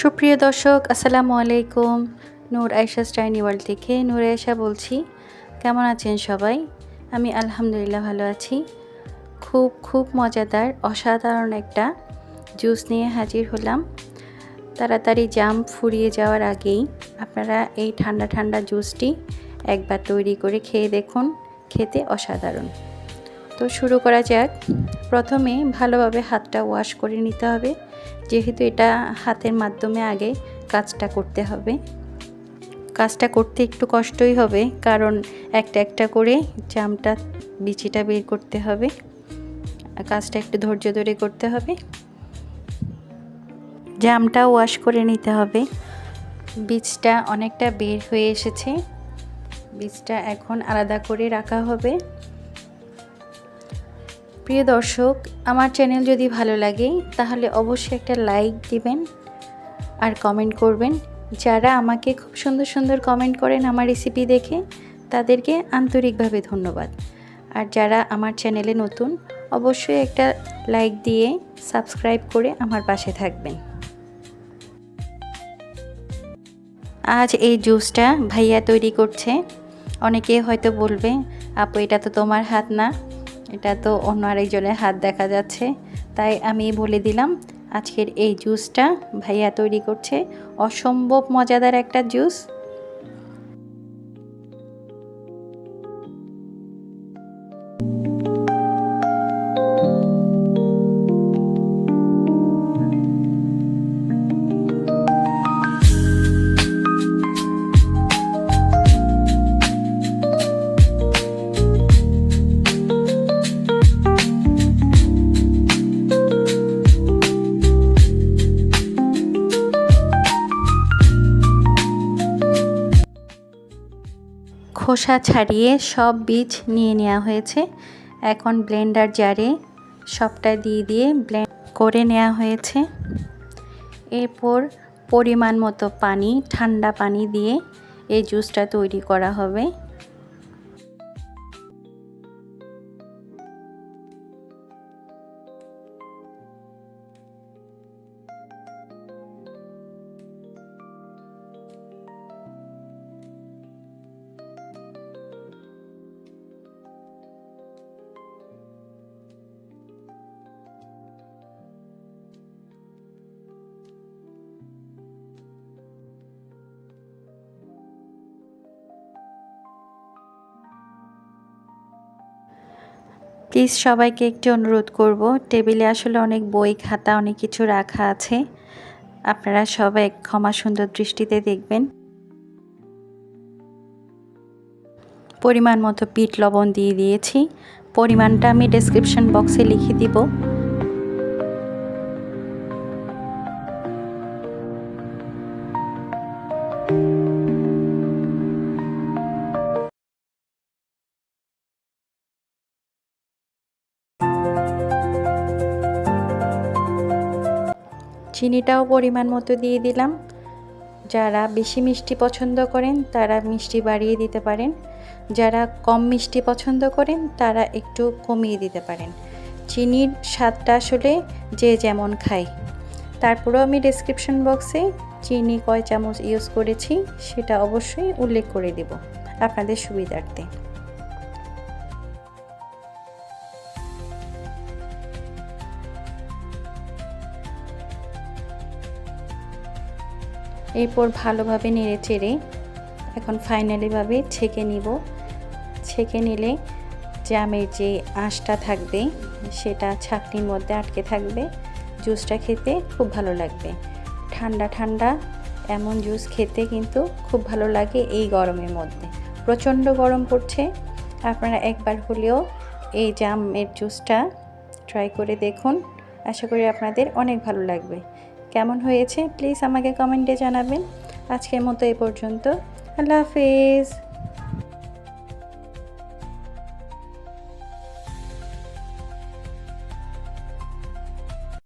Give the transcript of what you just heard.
সুপ্রিয় দর্শক, আসসালামু আলাইকুম। নূর আয়সা স্টাইনি ওয়ার্ল্ড থেকে নূর আয়সা বলছি। কেমন আছেন সবাই? আমি আলহামদুলিল্লাহ ভালো আছি। খুব খুব মজাদার, অসাধারণ একটা জুস নিয়ে হাজির হলাম। তাড়াতাড়ি জাম ফুরিয়ে যাওয়ার আগেই আপনারা এই ঠান্ডা ঠান্ডা জুসটি একবার তৈরি করে খেয়ে দেখুন, খেতে অসাধারণ। তো শুরু করা যাক। প্রথমে ভালোভাবে হাতটা ওয়াশ করে নিতে হবে। যেহেতু এটা হাতের মাধ্যমে আগে কাজটা করতে হবে। কাজটা করতে একটু কষ্টই হবে, কারণ একটা একটা করে জামটা বিচিটা বের করতে হবে। কাজটা একটু ধৈর্য ধরে করতে হবে। জামটা ওয়াশ করে নিতে হবে। বীজটা অনেকটা বের হয়ে এসেছে। বীজটা এখন আলাদা করে রাখা হবে। প্রিয় দর্শক, আমার চ্যানেল যদি ভালো লাগে, তাহলে অবশ্যই একটা লাইক দিবেন আর কমেন্ট করবেন। যারা আমাকে খুব সুন্দর সুন্দর কমেন্ট করেন আমার রেসিপি দেখে, তাদেরকে আন্তরিকভাবে ধন্যবাদ। আর যারা আমার চ্যানেলে নতুন, অবশ্যই একটা লাইক দিয়ে সাবস্ক্রাইব করে আমার পাশে থাকবেন। আজ এই জুসটা ভাইয়া তৈরি করছে। অনেকে হয়তো বলবে, আপু, এটা তো তোমার হাত না। এটা তো অন্য আরেকজনের হাত দেখা যাচ্ছে। তাই আমি বলে দিলাম, আজকের এই জুসটা ভাইয়া তৈরি করছে। অসম্ভব মজাদার একটা জুস। খোসা ছাড়িয়ে সব বীজ নিয়ে নেওয়া হয়েছে। এখন ব্লেন্ডার জারে সবটা দিয়ে দিয়ে ব্লেন্ড করে নেওয়া হয়েছে। এরপর পরিমাণ মতো পানি, ঠান্ডা পানি দিয়ে এই জুসটা তৈরি করা হবে। প্লিজ সবাইকে একটি অনুরোধ করব। টেবিলে আসলে অনেক বই, খাতা, অনেক কিছু রাখা আছে। আপনারা সবাই ক্ষমা সুন্দর দৃষ্টিতে দেখবেন। পরিমাণ মতো পিট লবণ দিয়ে দিয়েছি। পরিমাণটা আমি ডেসক্রিপশন বক্সে লিখে দিব। চিনিটাও পরিমাণ মতো দিয়ে দিলাম। যারা বেশি মিষ্টি পছন্দ করেন, তারা মিষ্টি বাড়িয়ে দিতে পারেন। যারা কম মিষ্টি পছন্দ করেন, তারা একটু কমিয়ে দিতে পারেন। চিনির স্বাদটা আসলে যে যেমন খায়। তারপরেও আমি ডিসক্রিপশন বক্সে চিনি কয় চামচ ইউজ করেছি, সেটা অবশ্যই উল্লেখ করে দেব আপনাদের সুবিধার্থে। এরপর ভালোভাবে নেড়ে চেড়ে এখন ফাইনালিভাবে ছেঁকে নিব। ছেঁকে নিলে জামের যে আঁশটা থাকবে, সেটা ছাকনির মধ্যে আটকে থাকবে। জুসটা খেতে খুব ভালো লাগবে। ঠান্ডা ঠান্ডা, এমন জুস খেতে কিন্তু খুব ভালো লাগে এই গরমের মধ্যে। প্রচণ্ড গরম পড়ছে। আপনারা একবার হলেও এই জামের জুসটা ট্রাই করে দেখুন। আশা করি আপনাদের অনেক ভালো লাগবে। কেমন হয়েছে প্লিজ আমাকে কমেন্টে জানাবেন। আজকের মতো এ পর্যন্ত। আল্লাহ হাফিজ।